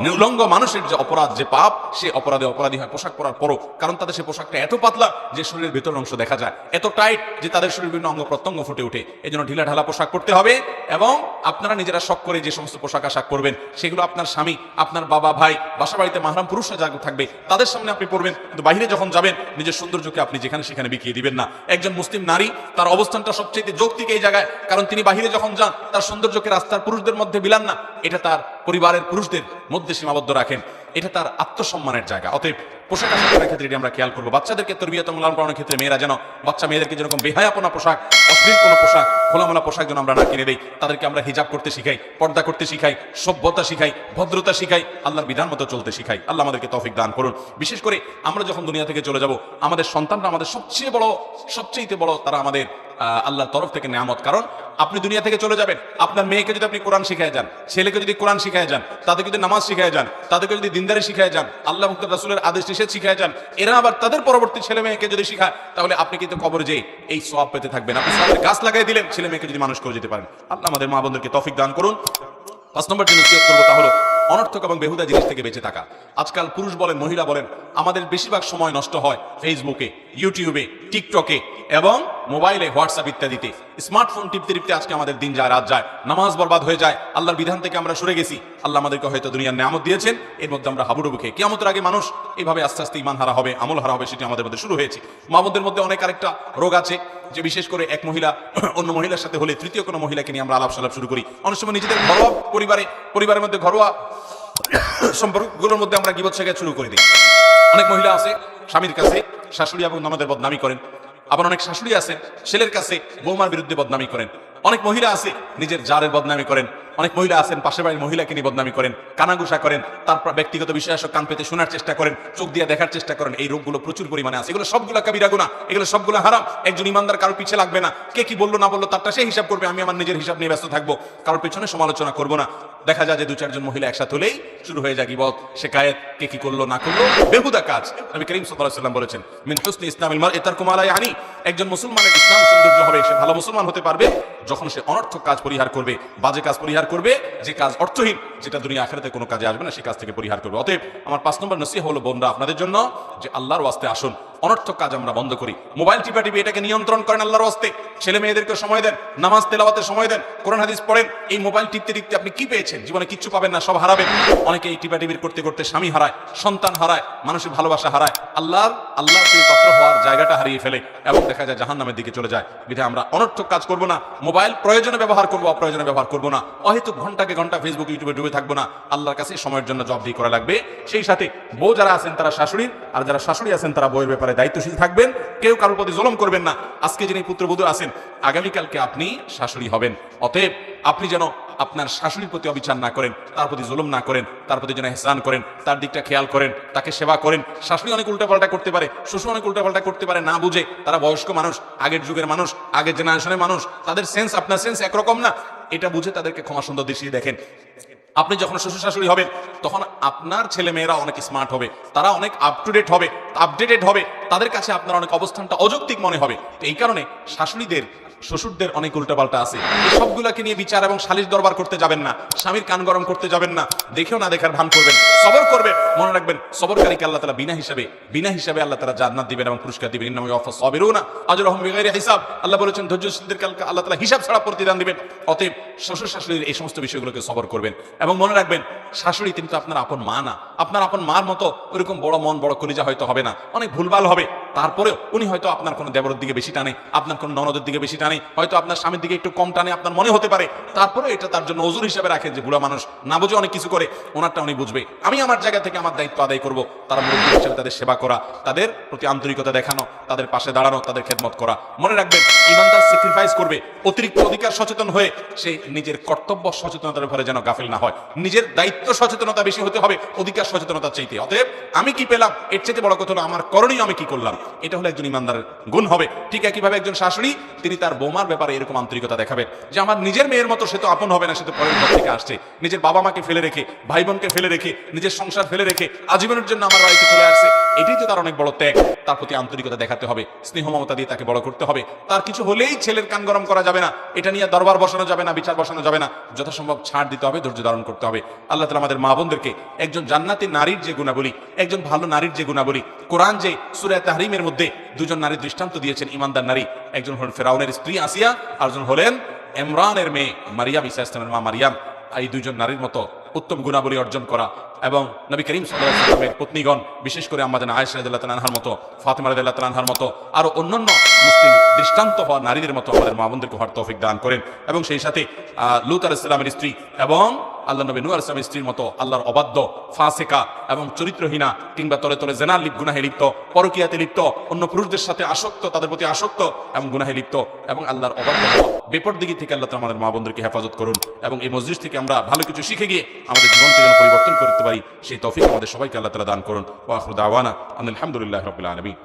নির্লঙ্গ মানুষের যে অপরাধ, যে পাপ, সে অপরাধে অপরাধী হয়। পোশাক পরার পরও, কারণ তাদের সে পোশাকটা এত পাতলা যে শরীরের ভেতর অংশ দেখা যায়। এত টাইট যে তাদের শরীর বিভিন্ন অঙ্গ প্রত্যঙ্গ ফুটে ওঠে। এই জন্য ঢিলা ঢালা পোশাক পরতে হবে এবং আপনারা নিজেরা শখ করে যে সমস্ত পোশাক আশাক করবেন সেগুলো আপনার স্বামী, আপনার বাবা, ভাই বাসা বাড়িতে মাহরাম পুরুষরা যা থাকবে, তাদের সামনে আপনি পড়বেন কিন্তু বাইরে যখন যাবেন, নিজের সৌন্দর্যকে আপনি যেখানে সেখানে বিকিয়ে দিবেন না। একজন মুসলিম নারী, তার অবস্থানটা সবচেয়ে যৌক্তিক এই জায়গায়। কারণ তিনি বাহিরে যখন যান, তার সৌন্দর্যকে রাস্তার পুরুষদের মধ্যে বিলান না। এটা তার পরিবারের পুরুষদের মধ্যে সীমাবদ্ধ রাখেন। এটা তার আত্মসম্মানের জায়গা। অতএব পোশাক আশাকের ক্ষেত্রে এটি আমরা খেয়াল করব। বাচ্চাদেরকে তরবিয়ত লালন পালনের ক্ষেত্রে মেয়েরা যেন বাচ্চা মেয়েদেরকে যেরকম বেহায়াপনা পোশাক, অশ্লীল কোনো পোশাক, খোলামেলা পোশাক যেন আমরা না কিনে দেই, তাদেরকে আমরা হিজাব করতে শিখাই, পর্দা করতে শিখাই, সভ্যতা শিখাই, ভদ্রতা শিখাই, আল্লাহর বিধান মতো চলতে শিখাই। আল্লাহ আমাদেরকে তৌফিক দান করুন। বিশেষ করে আমরা যখন দুনিয়া থেকে চলে যাব, আমাদের সন্তানরা আমাদের সবচেয়ে বড় সবচেয়ে বড় তারা আমাদের আল্লাহর তরফ থেকে নেয়ামত। কারণ আপনি দুনিয়া থেকে চলে যাবেন, আপনার মেয়েকে যদি আপনি কোরআন শিখায় যান, ছেলেকে যদি কোরআন শিখায় যান, তাদেরকে যদি নামাজ শিখায় যান, তাদেরকে যদি দিনদারি শিখায় যান, আল্লাহ মুক্ত রাসুলের আদেশ নিষেধ শিখায় যান, এরা আবার তাদের পরবর্তী ছেলে মেয়েকে যদি শিখায়, তাহলে আপনি কিন্তু কবর যে এই সব পেতে থাকবেন। আপনি গাছ লাগাই দিলেন, ছেলে মেয়েকে যদি মানুষ করে যেতে পারেন। আল্লাহ আমাদের মা বোনদেরকে তফিক দান করুন। পাঁচ নম্বর যে করব তা হলো অনর্থক এবং বেহুদা জিনিস থেকে বেঁচে থাকা। আজকাল পুরুষ বলেন, মহিলা বলেন, আমাদের বেশিরভাগ সময় নষ্ট হয় ফেসবুকে ইউটিউবে টিকটকে এবং মোবাইলে হোয়াটসঅ্যাপ ইত্যাদিতে। স্মার্টফোন টিপতে টিপতে আজকে আমাদের দিন যায়, রাত যায়, নামাজ বরবাদ হয়ে যায়, আল্লাহর বিধান থেকে আমরা সরে গেছি, আল্লাহ আমাদেরকে হয়তো দুনিয়ার নামত দিয়েছেন, এর মধ্যে আমরা হাবুডুবু খেয়ে। কেমতের আগে মানুষ এইভাবে আস্তে আস্তে ইমান হারা হবে আমল হারা হবে, সেটি আমাদের মধ্যে শুরু হয়েছে। মামুদের মধ্যে অনেক আরেকটা রোগ আছে যে বিশেষ করে এক মহিলা, অন্য মহিলার সাথে হলে তৃতীয় কোনো মহিলাকে নিয়ে আমরা আলাপ সালাপ শুরু করি। অনেক সময় নিজেদের ঘরোয়া পরিবারে, পরিবারের মধ্যে ঘরোয়া সম্পর্কগুলোর মধ্যে আমরা গিবত শেখা শুরু করে দিই। অনেক মহিলা আছে স্বামীর কাছে, শাশুড়ি এবং আমাদের বদনামি করেন। আবার অনেক শাশুড়ি আছে, ছেলের কাছে বৌমার বিরুদ্ধে বদনামি করেন। অনেক মহিলা আছে, নিজের জারের বদনামি করেন। অনেক মহিলা আছেন, পাশের বাড়ির মহিলাকে নিয়ে বদনামি করেন কানাগুসা করেন তারপর ব্যক্তিগত বিষয় আসক কান পেতে শোনার চেষ্টা করেন, চোখ দিয়ে দেখার চেষ্টা করেন, এই রোগগুলো প্রচুর পরিমাণে আছে। এগুলো সবগুলো কবিরা গুণা এগুলো সবগুলো হারাম, একজন ইমানদার কারোর পিছে লাগবে না, কে কি বলল না বলল তারটা সে হিসাব করবে, আমি আমার নিজের হিসাব নিয়ে ব্যস্ত থাকব কারোর পেছনে সমালোচনা করব না। দেখা যায় যে দু চারজন মহিলা একসাথে হলেই শুরু হয়ে যায় গিবত শেখায়েত কে কি করল না করল, বেহুদা কাজ। নবী করিম সাল্লাল্লাহু সাল্লাম বলেছেন, মিন হুসনি ইসলামিল মার এতার কুমালা ইয়ানি একজন মুসলমানের ইসলাম সৌন্দর্য হবে, সে ভালো মুসলমান হতে পারবে, যখন সে অনর্থক কাজ পরিহার করবে, বাজে কাজ পরিহার করবে যে কাজ অর্থহীন। যেটা দুনিয়া আখেরাতে কোনো কাজে আসবে না সেই কাজ থেকে পরিহার করবে। অতএব আমার পাঁচ নম্বর নসিহা হলো, বোনরা, আপনাদের জন্য যে আল্লাহর ওয়াস্তে আসুন। অনর্থক কাজ আমরা বন্ধ করি। মোবাইল টিপা টিপি এটাকে নিয়ন্ত্রণ করেন আল্লাহর হস্তে ছেলে মেয়েদেরকে সময় দেন, নামাজ তেলাওয়াতে সময় দেন, কোরআন, হাদিস পড়েন। এই মোবাইল টিপতে টিপতে আপনি কি পেয়েছেন? জীবনে কিচ্ছু পাবেন না, সব হারাবেন। অনেকে এই টিপা টিপির করতে করতে স্বামী হারায়, সন্তান হারায়, মানুষের ভালোবাসা হারায়। আল্লাহর আল্লাহ প্রিয় পাত্র হওয়ার জায়গাটা হারিয়ে ফেলে এবং দেখা যায় জাহান নামের দিকে চলে যায়। বিধে আমরা অনর্থক কাজ করব না, মোবাইল প্রয়োজনে ব্যবহার করব, অপ্রয়োজনে ব্যবহার করব না। অহেতুক ঘন্টাকে ঘণ্টা ফেসবুক ইউটিউবে ডুবে থাকব না। আল্লাহর কাছে সময়ের জন্য জবাবদিহি করা লাগবে। সেই সাথে বউ যারা আছেন, তারা শাশুড়ির আর যারা শাশুড়ি আছেন, তারা বউয়ের ব্যাপারে দায়িত্বশীল থাকবেন। কেউ কারোর প্রতি জুলুম করবেন না। আজকে যিনি পুত্রবধূ আছেন, আগামীকালকে আপনি শাশুড়ি হবেন। অতএব আপনি যেন আপনার শাশুড়ির প্রতি অবিচার না করেন, তার প্রতি জুলুম না করেন, তার প্রতি যেন হেসান করেন, তার দিকটা খেয়াল করেন, তাকে সেবা করেন। শাশুড়ি অনেক উল্টাপাল্টা করতে পারে, শ্বশুর অনেক উল্টাপাল্টা করতে পারে, না বুঝে। তারা বয়স্ক মানুষ, আগের যুগের মানুষ, আগের জেনারেশনের মানুষ। তাদের সেন্স আপনার সেন্স একরকম না। এটা বুঝে তাদেরকে ক্ষমা সুন্দর দৃষ্টি দেখেন। আপনি যখন শ্বশুর শাশুড়ি হবেন, তখন আপনার ছেলে মেয়েরা অনেক স্মার্ট হবে, তারা অনেক আপ টু ডেট হবে আপডেটেড হবে, তাদের কাছে আপনার অনেক অবস্থানটা অযৌক্তিক মনে হবে। তো এই কারণে শাশুড়িদের শ্বশুরদের অনেক উল্টাপাল্টা আছে। সবগুলাকে নিয়ে বিচার এবং সালিশ দরবার করতে যাবেন না। স্বামীর কান গরম করতে যাবেন না। দেখেও না দেখার ভান করবেন। সবর করবেন। মনে রাখবেন, সবরকারীকে আল্লাহ তালা বিনা হিসাবে বিনা হিসাবে আল্লাহ তালা জান্নাত দিবেন এবং পুরস্কার দিবেন। সবেরও না আজর রহম বেগাইরি হিসাব। আল্লাহ বলেছেন, ধৈর্যশীলদের কালকে আল্লাহ তালা হিসাব ছাড়া প্রতিদান দিবেন। অতএব শ্বশুর শাশুড়ির এই সমস্ত বিষয়গুলোকে সবর করবেন। এবং মনে রাখবেন, শাশুড়ি কিন্তু আপনার আপন মা না। আপনার আপন মার মতো ওরকম বড় মন, বড় কলিজা হয়তো হবে না। অনেক ভুলভাল হবে। তারপরেও উনি হয়তো আপনার কোনো দেবরের দিকে বেশি টানে, আপনার কোনো ননদের দিকে বেশি টানে। হয়তো আপনার স্বামীর দিকে একটু কম টানে, আপনার মনে হতে পারে। তারপরে এটা তার জন্য ওজুর হিসাবে রাখেন যে বুড়া মানুষ না বুঝে অনেক কিছু করে, ওনারটা উনি বুঝবে। আমি আমার জায়গা থেকে আমার দায়িত্ব আদায় করব। তারা মুরব্বী হিসেবে তাদের সেবা করা, তাদের প্রতি আন্তরিকতা দেখানো, তাদের পাশে দাঁড়ানো, তাদের খেদমত করা। মনে রাখবেন, ইমানদার স্যাক্রিফাইস করবে, অতিরিক্ত অধিকার সচেতন হয়ে সে নিজের কর্তব্য সচেতনতার উপরে যেন গাফিল না হয়। নিজের দায়িত্ব সচেতনতা বেশি হতে হবে, অধিকার সচেতনতা চাইতে। অতএব আমি কি পেলাম? এর চাইতে বড় কথা হলো, আমার করণীয় আমি কি করলাম? এটা হলো একজন ইমানদারের গুণ হবে। ঠিক একইভাবে একজন শাশুড়ি, তিনি তার বৌমার ব্যাপারে এরকম আন্তরিকতা দেখাবেন যে আমার নিজের মেয়ের মতো সে তো আপন হবে না, সে তো পরের ঘর থেকে আসছে। নিজের বাবা মাকে ফেলে রেখে ভাই বোনকে ফেলে রেখে, নিজের সংসার ফেলে রেখে আজীবনের জন্য আমার বাড়িতে চলে আসছে, এটাই তো তার অনেক বড় ত্যাগ। তার প্রতি আন্তরিকতা দেখাতে হবে, স্নেহ মমতা দিয়ে তাকে বড় করতে হবে। তার কিছু হলেই ছেলের কান গরম করা যাবে না, এটা নিয়ে দরবার বসানো যাবে না, বিচার বসানো যাবে না, যথাসম্ভব ছাড় দিতে হবে, ধৈর্য ধারণ করতে হবে। আল্লাহ তালা আমাদের মা বোনদেরকে একজন জান্নাতি নারীর যে গুণাবলী, একজন ভালো নারীর যে গুণাবলী কোরআন যে সুরায় তাহরিমের মধ্যে দুজন নারী দৃষ্টান্ত দিয়েছেন, ইমানদার নারী। একজন হলেন ফেরাউনের স্ত্রী আসিয়া, আরেকজন হলেন ইমরানের মেয়ে মারিয়াম ইসা ইসলামের মা মারিয়াম। এই দুইজন নারীর মতো উত্তম গুণাবলী অর্জন করা এবং নবী করিম সাল্লামের পত্নীগণ, বিশেষ করে আমাদের আয়েশা রাদিয়াল্লাহু তাআলা মতো, ফাতেমা রাদিয়াল্লাহু তাআলা মতো, আরও অন্যান্য মুসলিম দৃষ্টান্ত হওয়া নারীদের মতো আমাদের মা বোনদেরকে হওয়ার তৌফিক দান করেন। এবং সেই সাথে লুত আলাইহিস সালামের স্ত্রী এবং আল্লাহ নবী আলাইহিস সালামের স্ত্রীর মতো আল্লাহর অবাধ্য, ফাসেকা এবং চরিত্রহীনা কিংবা তলে তলে জেনার লিপ গুনাহে লিপ্ত, পরকিয়াতে লিপ্ত, অন্য পুরুষদের সাথে আসক্ত, তাদের প্রতি আসক্ত এবং গুনাহে লিপ্ত এবং আল্লাহর অবাধ্য। বেপর দিকে থেকে আল্লাহ আমাদের মা বন্ধুকে হেফাজত করুন এবং এই মসজিদ থেকে আমরা ভালো কিছু শিখে গিয়ে আমাদের জীবনকে যেন পরিবর্তন করতে পারি, সেই তৌফিক আমাদের সবাইকে আল্লাহ তাআলা দান করুন। ওয়া আখিরু দাওয়ানা আলহামদুলিল্লাহি রাব্বিল আলামিন।